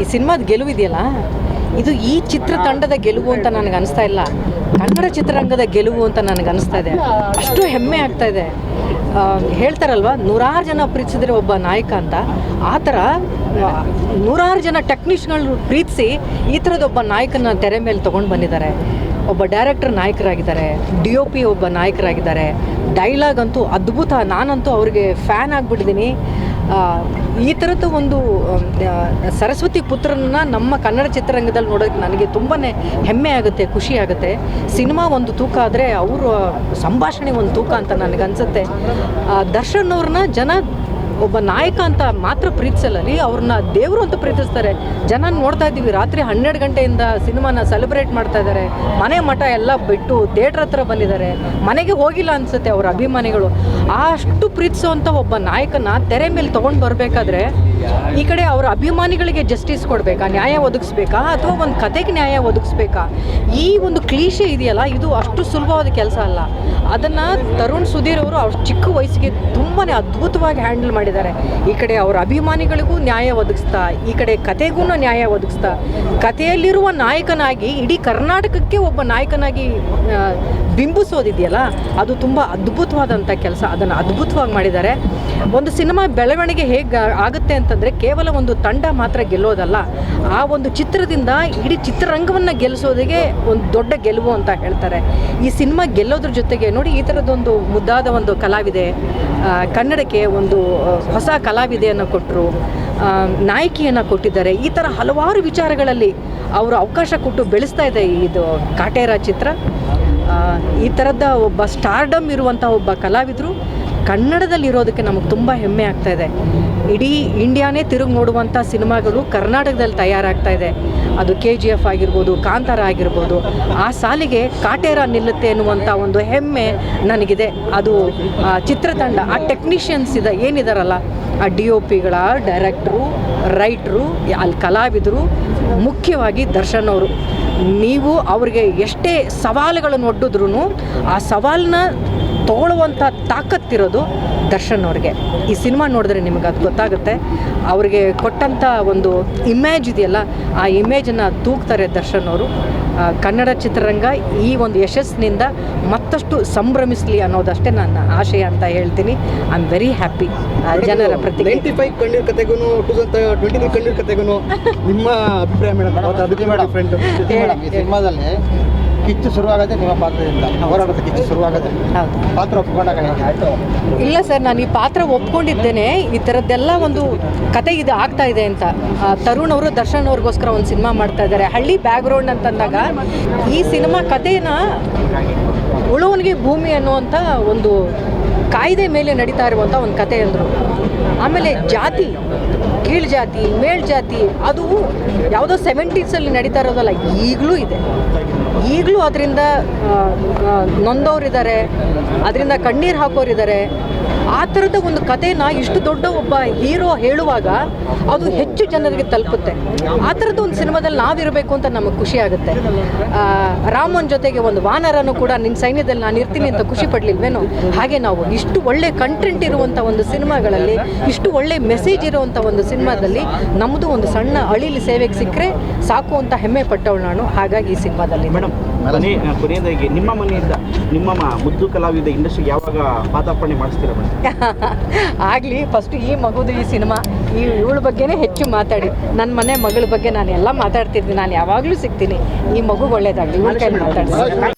ಈ ಸಿನಿಮಾದ ಗೆಲುವಿದೆಯಲ್ಲ? ಇದು ಈ ಚಿತ್ರತಂಡದ ಗೆಲುವು ಅಂತ ನನಗೆ ಅನಿಸ್ತಾ ಇಲ್ಲ. ಕನ್ನಡ ಚಿತ್ರರಂಗದ ಗೆಲುವು ಅಂತ ನನಗೆ ಅನಿಸ್ತಾ ಇದೆ. ಅಷ್ಟು ಹೆಮ್ಮೆ ಆಗ್ತಾ ಇದೆ. ಹೇಳ್ತಾರಲ್ವ, ನೂರಾರು ಜನ ಪ್ರೀತಿಸಿದ್ರೆ ಒಬ್ಬ ನಾಯಕ ಅಂತ. ಆ ಥರ ನೂರಾರು ಜನ ಟೆಕ್ನಿಷಿಯನ್ಗಳು ಪ್ರೀತಿಸಿ ಈ ಥರದ ಒಬ್ಬ ನಾಯಕನ ತೆರೆ ಮೇಲೆ ತೊಗೊಂಡು ಬಂದಿದ್ದಾರೆ. ಒಬ್ಬ ಡೈರೆಕ್ಟರ್ ನಾಯಕರಾಗಿದ್ದಾರೆ ಡಿ ಒ ಪಿ ಒಬ್ಬ ನಾಯಕರಾಗಿದ್ದಾರೆ. ಡೈಲಾಗ್ ಅಂತೂ ಅದ್ಭುತ. ನಾನಂತೂ ಅವ್ರಿಗೆ ಫ್ಯಾನ್ ಆಗಿಬಿಟ್ಟಿದ್ದೀನಿ. ಈ ಥರದ್ದು ಒಂದು ಸರಸ್ವತಿ ಪುತ್ರನ ನಮ್ಮ ಕನ್ನಡ ಚಿತ್ರರಂಗದಲ್ಲಿ ನೋಡೋಕ್ಕೆ ನನಗೆ ತುಂಬಾ ಹೆಮ್ಮೆ ಆಗುತ್ತೆ, ಖುಷಿ ಆಗುತ್ತೆ. ಸಿನಿಮಾ ಒಂದು ತೂಕ ಆದರೆ ಅವರ ಸಂಭಾಷಣೆ ಒಂದು ತೂಕ ಅಂತ ನನಗನ್ಸುತ್ತೆ. ದರ್ಶನ್ ಅವ್ರನ್ನ ಜನ ಒಬ್ಬ ನಾಯಕ ಅಂತ ಮಾತ್ರ ಪ್ರೀತಿಸಲ್ಲ ರೀ ಅವ್ರನ್ನ ದೇವರು ಅಂತ ಪ್ರೀತಿಸ್ತಾರೆ. ಜನ ನೋಡ್ತಾ ಇದ್ದೀವಿ, ರಾತ್ರಿ ಹನ್ನೆರಡು ಗಂಟೆಯಿಂದ ಸಿನಿಮಾನ ಸೆಲೆಬ್ರೇಟ್ ಮಾಡ್ತಾ ಇದ್ದಾರೆ. ಮನೆ ಮಠ ಎಲ್ಲ ಬಿಟ್ಟು ಥಿಯೇಟ್ರ್ ಹತ್ರ ಬಂದಿದ್ದಾರೆ. ಮನೆಗೆ ಹೋಗಿಲ್ಲ ಅನ್ಸುತ್ತೆ ಅವ್ರ ಅಭಿಮಾನಿಗಳು. ಅಷ್ಟು ಪ್ರೀತಿಸುವಂಥ ಒಬ್ಬ ನಾಯಕನ ತೆರೆ ಮೇಲೆ ತೊಗೊಂಡು ಬರಬೇಕಾದ್ರೆ ಈ ಕಡೆ ಅವರ ಅಭಿಮಾನಿಗಳಿಗೆ ಜಸ್ಟಿಸ್ ಕೊಡಬೇಕಾ? ನ್ಯಾಯ ಒದಗಿಸ್ಬೇಕಾ? ಅಥವಾ ಒಂದು ಕತೆಗೆ ನ್ಯಾಯ ಒದಗಿಸ್ಬೇಕಾ? ಈ ಒಂದು ಕ್ಲೀಶೆ ಇದೆಯಲ್ಲ, ಇದು ಅಷ್ಟು ಸುಲಭವಾದ ಕೆಲಸ ಅಲ್ಲ. ಅದನ್ನು ತರುಣ್ ಸುಧೀರ್ ಅವರು ಅವ್ರ ಚಿಕ್ಕ ವಯಸ್ಸಿಗೆ ತುಂಬಾ ಅದ್ಭುತವಾಗಿ ಹ್ಯಾಂಡಲ್ ಮಾಡಿದ್ದಾರೆ. ಈ ಕಡೆ ಅವರ ಅಭಿಮಾನಿಗಳಿಗೂ ನ್ಯಾಯ ಒದಗಿಸ್ತಾ, ಈ ಕಡೆ ಕತೆಗೂ ನ್ಯಾಯ ಒದಗಿಸ್ತಾ ಕಥೆಯಲ್ಲಿರುವ ನಾಯಕನಾಗಿ ಇಡೀ ಕರ್ನಾಟಕಕ್ಕೆ ಒಬ್ಬ ನಾಯಕನಾಗಿ ಬಿಂಬಿಸೋದಿದೆಯಲ್ಲ, ಅದು ತುಂಬ ಅದ್ಭುತವಾದಂಥ ಕೆಲಸ. ಅದನ್ನು ಅದ್ಭುತವಾಗಿ ಮಾಡಿದ್ದಾರೆ. ಒಂದು ಸಿನಿಮಾ ಬೆಳವಣಿಗೆ ಹೇಗೆ ಆಗುತ್ತೆ ಅಂತಂದರೆ, ಕೇವಲ ಒಂದು ತಂಡ ಮಾತ್ರ ಗೆಲ್ಲೋದಲ್ಲ. ಆ ಒಂದು ಚಿತ್ರದಿಂದ ಇಡೀ ಚಿತ್ರರಂಗವನ್ನು ಗೆಲ್ಲಿಸೋದಿಗೆ ಒಂದು ದೊಡ್ಡ ಗೆಲುವು ಅಂತ ಹೇಳ್ತಾರೆ. ಈ ಸಿನಿಮಾ ಗೆಲ್ಲೋದ್ರ ಜೊತೆಗೆ ನೋಡಿ, ಈ ಥರದೊಂದು ಮುದ್ದಾದ ಒಂದು ಕಲಾವಿದೆ ಕನ್ನಡಕ್ಕೆ ಒಂದು ಹೊಸ ಕಲಾವಿದೆಯನ್ನು ಕೊಟ್ಟರು ನಾಯಕಿಯನ್ನು ಕೊಟ್ಟಿದ್ದಾರೆ. ಈ ಥರ ಹಲವಾರು ವಿಚಾರಗಳಲ್ಲಿ ಅವರು ಅವಕಾಶ ಕೊಟ್ಟು ಬೆಳೆಸ್ತಾ ಇದೆ. ಇದು ಕಾಟೇರ ಚಿತ್ರ. ಈ ಥರದ ಒಬ್ಬ ಸ್ಟಾರ್ಡಮ್ ಇರುವಂಥ ಒಬ್ಬ ಕಲಾವಿದರು ಕನ್ನಡದಲ್ಲಿ ಇರೋದಕ್ಕೆ ನಮಗೆ ತುಂಬ ಹೆಮ್ಮೆ ಆಗ್ತಾ ಇದೆ. ಇಡೀ ಇಂಡಿಯಾನೇ ತಿರುಗಿ ನೋಡುವಂಥ ಸಿನಿಮಾಗಳು ಕರ್ನಾಟಕದಲ್ಲಿ ತಯಾರಾಗ್ತಾ ಇದೆ. ಅದು ಕೆ ಜಿ ಎಫ್ ಆಗಿರ್ಬೋದು, ಕಾಂತಾರ ಆಗಿರ್ಬೋದು. ಆ ಸಾಲಿಗೆ ಕಾಟೇರ ನಿಲ್ಲುತ್ತೆ ಎನ್ನುವಂಥ ಒಂದು ಹೆಮ್ಮೆ ನನಗಿದೆ. ಅದು, ಆ, ಚಿತ್ರತಂಡ, ಆ ಟೆಕ್ನಿಷಿಯನ್ಸ್ ಇದೆ, ಏನಿದಾರಲ್ಲ, ಆ ಡಿ ಒ ಪಿಗಳ ಡೈರೆಕ್ಟ್ರು ರೈಟ್ರು ಅಲ್ಲಿ ಕಲಾವಿದರು, ಮುಖ್ಯವಾಗಿ ದರ್ಶನ್ ಅವರು. ನೀವು ಅವ್ರಿಗೆ ಎಷ್ಟೇ ಸವಾಲುಗಳನ್ನು ಒಡ್ಡಿದ್ರು ಆ ಸವಾಲನ್ನ ತಗೊಳ್ಳುವಂಥ ತಾಕತ್ತಿರೋದು ದರ್ಶನ್ ಅವ್ರಿಗೆ. ಈ ಸಿನಿಮಾ ನೋಡಿದ್ರೆ ನಿಮಗೆ ಅದು ಗೊತ್ತಾಗುತ್ತೆ. ಅವ್ರಿಗೆ ಕೊಟ್ಟಂಥ ಒಂದು ಇಮೇಜ್ ಇದೆಯಲ್ಲ, ಆ ಇಮೇಜನ್ನು ತೂಗ್ತಾರೆ ದರ್ಶನ್ ಅವರು. ಕನ್ನಡ ಚಿತ್ರರಂಗ ಈ ಒಂದು ಯಶಸ್ಸಿನಿಂದ ಮತ್ತಷ್ಟು ಸಂಭ್ರಮಿಸಲಿ ಅನ್ನೋದಷ್ಟೇ ನನ್ನ ಆಶಯ ಅಂತ ಹೇಳ್ತೀನಿ. ಐ ಆಮ್ ವೆರಿ ಹ್ಯಾಪಿ ಜನರ ಪ್ರತಿ ನೈಂಟಿ ಫೈವ್ ಕಣ್ಣೀರ್ ಕತೆಗೂ ಟೂ ತೌಸಂಡ್ ಟ್ವೆಂಟಿ ತ್ರೀ ಕಣ್ಣೀರ್ ಕತೆಗೂ ನಿಮ್ಮ ಅಭಿಪ್ರಾಯ ಮೇಡಮ್ ಅದಕ್ಕೆ ಮೇಡಮ್ ಈ ಸಿನಿಮಾದಲ್ಲಿ ಕಿಚ್ಚು ಶುರುವಾಗದೆ ನಿಮ್ಮ ಪಾತ್ರದಿಂದ ಹೋರಾಟದ ಕಿಚ್ಚು ಶುರುವಾಗದೆ. ಪಾತ್ರ ಒಪ್ಕೊಂಡಾಗ ಇಲ್ಲ ಸರ್ ನಾನು ಈ ಪಾತ್ರ ಒಪ್ಕೊಂಡಿದ್ದೇನೆ. ಈ ಥರದ್ದೆಲ್ಲ ಒಂದು ಕತೆ ಇದು ಆಗ್ತಾ ಇದೆ ಅಂತ. ತರುಣ್ ಅವರು ದರ್ಶನ್ ಅವ್ರಿಗೋಸ್ಕರ ಒಂದು ಸಿನಿಮಾ ಮಾಡ್ತಾ ಇದ್ದಾರೆ. ಹಳ್ಳಿ ಬ್ಯಾಕ್ಗ್ರೌಂಡ್ ಅಂತಂದಾಗ ಈ ಸಿನಿಮಾ ಕಥೆನ ಉಳುವನಿಗೆ ಭೂಮಿ ಅನ್ನುವಂಥ ಒಂದು ಕಾಯ್ದೆ ಮೇಲೆ ನಡೀತಾ ಇರುವಂಥ ಒಂದು ಕತೆ ಅಂದರು. ಆಮೇಲೆ ಜಾತಿ, ಕೀಳ್ ಜಾತಿ ಮೇಲ್ ಜಾತಿ, ಅದು ಯಾವುದೋ ಸೆವೆಂಟೀಸಲ್ಲಿ ನಡೀತಾ ಇರೋದಲ್ಲ, ಈಗಲೂ ಇದೆ. ಈಗಲೂ ಅದರಿಂದ ನೊಂದವರಿದ್ದಾರೆ ಅದರಿಂದ ಕಣ್ಣೀರು ಹಾಕೋರಿದ್ದಾರೆ ಆ ಥರದ ಒಂದು ಕಥೆನ ಇಷ್ಟು ದೊಡ್ಡ ಒಬ್ಬ ಹೀರೋ ಹೇಳುವಾಗ ಅದು ಹೆಚ್ಚು ಜನರಿಗೆ ತಲುಪುತ್ತೆ. ಆ ಥರದ ಒಂದು ಸಿನಿಮಾದಲ್ಲಿ ನಾವಿರಬೇಕು ಅಂತ ನಮಗೆ ಖುಷಿ ಆಗುತ್ತೆ. ರಾಮನ್ ಜೊತೆಗೆ ಒಂದು ವಾನರನ್ನು ಕೂಡ ನಿನ್ನ ಸೈನ್ಯದಲ್ಲಿ ನಾನು ಇರ್ತೀನಿ ಅಂತ ಖುಷಿ ಪಡಲಿಲ್ವೇನೋ? ಹಾಗೆ ನಾವು ಇಷ್ಟು ಒಳ್ಳೆ ಕಂಟೆಂಟ್ ಇರುವಂಥ ಒಂದು ಸಿನಿಮಾಗಳಲ್ಲಿ, ಇಷ್ಟು ಒಳ್ಳೆ ಮೆಸೇಜ್ ಇರುವಂಥ ಒಂದು ಸಿನಿಮಾದಲ್ಲಿ ನಮ್ಮದು ಒಂದು ಸಣ್ಣ ಅಳಿಲಿ ಸೇವೆಗೆ ಸಿಕ್ಕರೆ ಸಾಕು ಅಂತ ಹೆಮ್ಮೆ ಪಟ್ಟವಳು ನಾನು. ಹಾಗಾಗಿ ಈ ಸಿನಿಮಾದಲ್ಲಿ ಮೇಡಮ್ ಕೊನೆ ಕೊನೆಯದಾಗಿ ನಿಮ್ಮ ಮನೆಯಿಂದ ನಿಮ್ಮ ಮುದ್ದು ಕಲಾವಿದ ಇಂಡಸ್ಟ್ರಿಗೆ ಯಾವಾಗ ಪಾದಾರ್ಪಣೆ ಮಾಡಿಸ್ತೀರಾ ಮೇಡಮ್? ಆಗಲಿ ಫಸ್ಟ್ ಈ ಮಗುದು ಈ ಸಿನಿಮಾ, ಈ ಇವಳ ಬಗ್ಗೆನೇ ಹೆಚ್ಚು ಮಾತಾಡಿ. ನನ್ನ ಮನೆ ಮಗಳ ಬಗ್ಗೆ ನಾನು ಎಲ್ಲ ಮಾತಾಡ್ತಿದ್ದೀನಿ ನಾನು ಯಾವಾಗಲೂ ಸಿಗ್ತೀನಿ. ಈ ಮಗು ಒಳ್ಳೇದಾಗಲಿ. ಇವಳ ಕೈ ಮಾತಾಡ್ತೀನಿ.